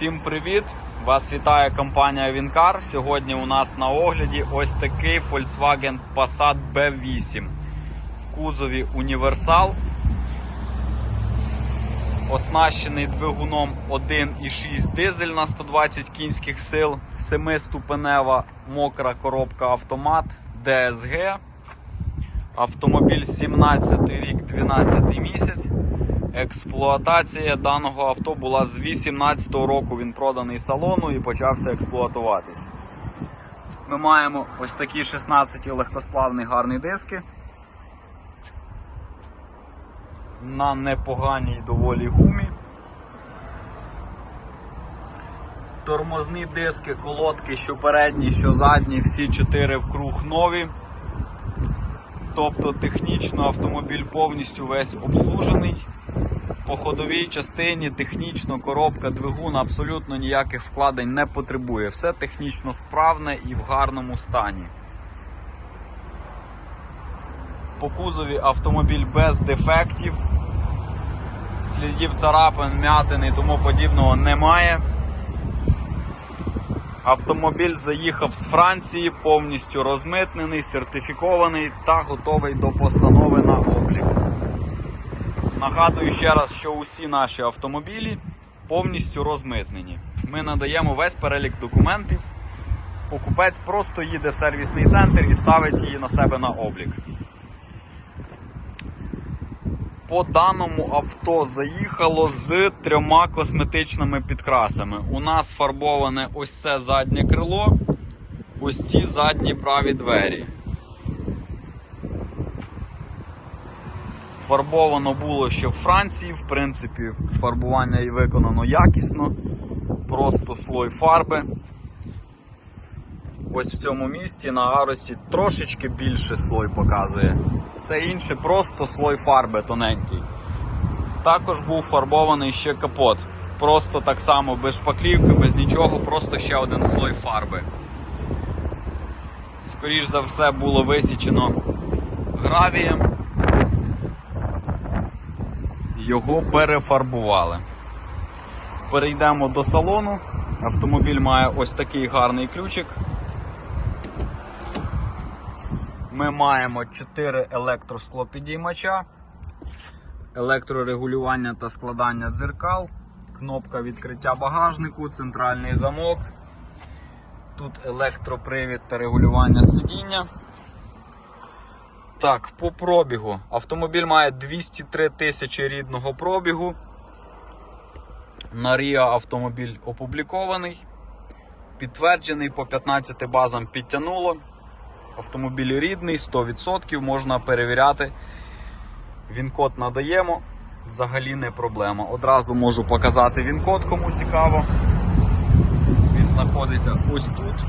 Всім привіт! Вас вітає компанія Вінкар. Сьогодні у нас на огляді ось такий Volkswagen Passat B8 в кузові універсал. Оснащений двигуном 1,6 дизель на 120 кінських сил, 7-ступенева мокра коробка автомат DSG. Автомобіль 17 рік, 12 місяць. Експлуатація даного авто була з 18 року. Він проданий салону і почався експлуатуватись. Ми маємо ось такі 16 легкосплавні гарні диски. На непоганій доволі гумі. Тормозні диски, колодки, що передні, що задні, всі 4 вкруг нові. Тобто технічно автомобіль повністю весь обслужений. По ходовій частині технічно коробка двигун абсолютно ніяких вкладень не потребує. Все технічно справне і в гарному стані. По кузові автомобіль без дефектів. Слідів царапин, м'ятин і тому подібного немає. Автомобіль заїхав з Франції, повністю розмитнений, сертифікований та готовий до постанови на облік. Нагадую ще раз, що усі наші автомобілі повністю розмитнені. Ми надаємо весь перелік документів. Покупець просто їде в сервісний центр і ставить її на себе на облік. По даному авто заїхало з трьома косметичними підкрасами. У нас фарбоване ось це заднє крило, ось ці задні праві двері. Фарбовано було ще в Франції, в принципі, фарбування і виконано якісно, просто слой фарби. Ось в цьому місці на аросі трошечки більше слой показує. Все інше просто слой фарби тоненький. Також був фарбований ще капот. Просто так само без шпаклівки, без нічого, просто ще один слой фарби. Скоріш за все було висічено гравієм. Його перефарбували. Перейдемо до салону. Автомобіль має ось такий гарний ключик. Ми маємо 4 електросклопідіймача, електрорегулювання та складання дзеркал, кнопка відкриття багажнику, центральний замок. Тут електропривід та регулювання сидіння. Так, по пробігу. Автомобіль має 203 тисячі рідного пробігу. На RIA автомобіль опублікований. Підтверджений по 15 базам підтягнуло. Автомобіль рідний, 100%, можна перевіряти. Він-код надаємо, взагалі не проблема. Одразу можу показати він-код, кому цікаво. Він знаходиться ось тут,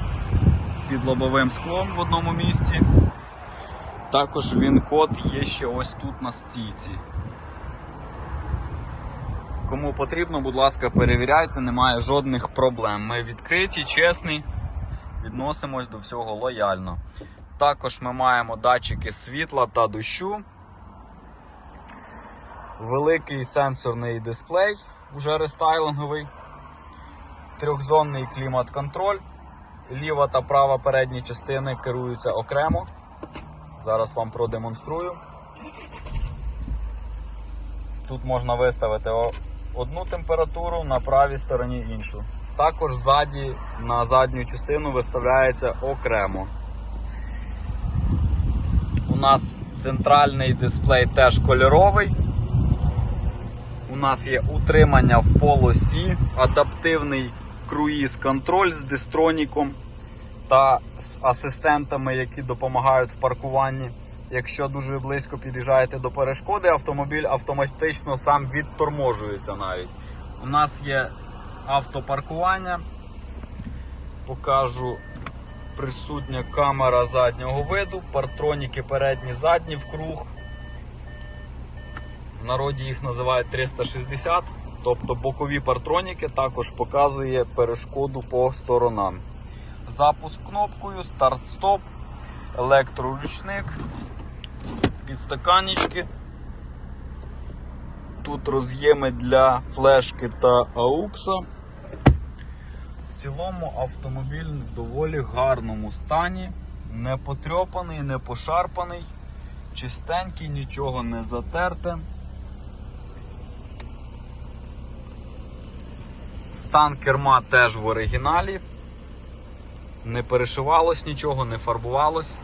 під лобовим склом в одному місці. Також він-код є ще ось тут на стійці. Кому потрібно, будь ласка, перевіряйте, немає жодних проблем. Ми відкриті, чесні, відносимось до всього лояльно. Також ми маємо датчики світла та дощу. Великий сенсорний дисплей, уже рестайлинговий, трьохзонний клімат-контроль. Ліва та права передні частини керуються окремо. Зараз вам продемонструю. Тут можна виставити одну температуру, на правій стороні іншу. Також ззаді на задню частину виставляється окремо. У нас центральний дисплей теж кольоровий. У нас є утримання в полосі, адаптивний круїз-контроль з дистроніком та з асистентами, які допомагають в паркуванні. Якщо дуже близько під'їжджаєте до перешкоди, автомобіль автоматично сам відторможується навіть. У нас є автопаркування. Покажу присутня камера заднього виду, партроніки передні, задні в круг. В народі їх називають 360, тобто бокові партроніки також показує перешкоду по сторонам. Запуск кнопкою, старт-стоп, електроручник, підстаканнички. Тут роз'єми для флешки та аукса. В цілому автомобіль в доволі гарному стані, не потрьопаний, не пошарпаний, чистенький, нічого не затерте. Стан керма теж в оригіналі. Не перешивалось нічого, не фарбувалось.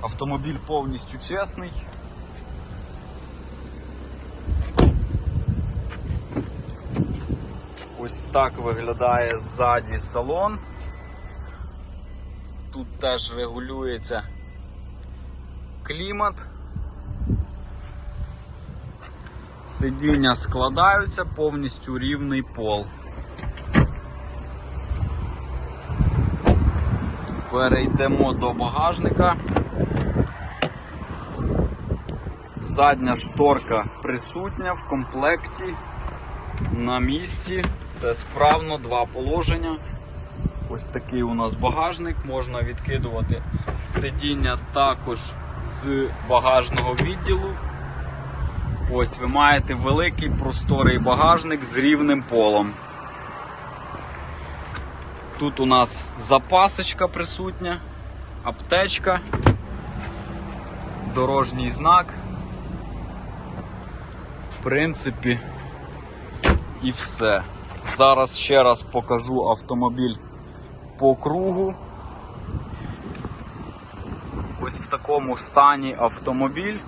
Автомобіль повністю чесний. Ось так виглядає ззаді салон. Тут теж регулюється клімат. Сидіння складаються, повністю рівний пол. Перейдемо до багажника. Задня шторка присутня в комплекті. На місці, все справно, два положення. Ось такий у нас багажник, можна відкидувати сидіння також з багажного відділу. Ось ви маєте великий просторий багажник з рівним полом. Тут у нас запасочка присутня, аптечка, дорожній знак. В принципі, і все. Зараз ще раз покажу автомобіль по кругу. Ось в такому стані автомобіль.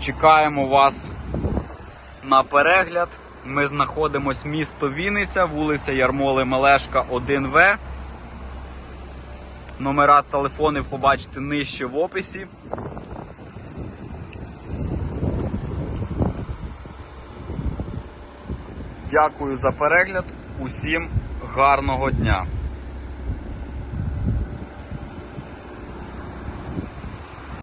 Чекаємо вас на перегляд. Ми знаходимось місто Вінниця, вулиця Ярмоли Мелешка 1В. Номера телефонів побачите нижче в описі. Дякую за перегляд. Усім гарного дня!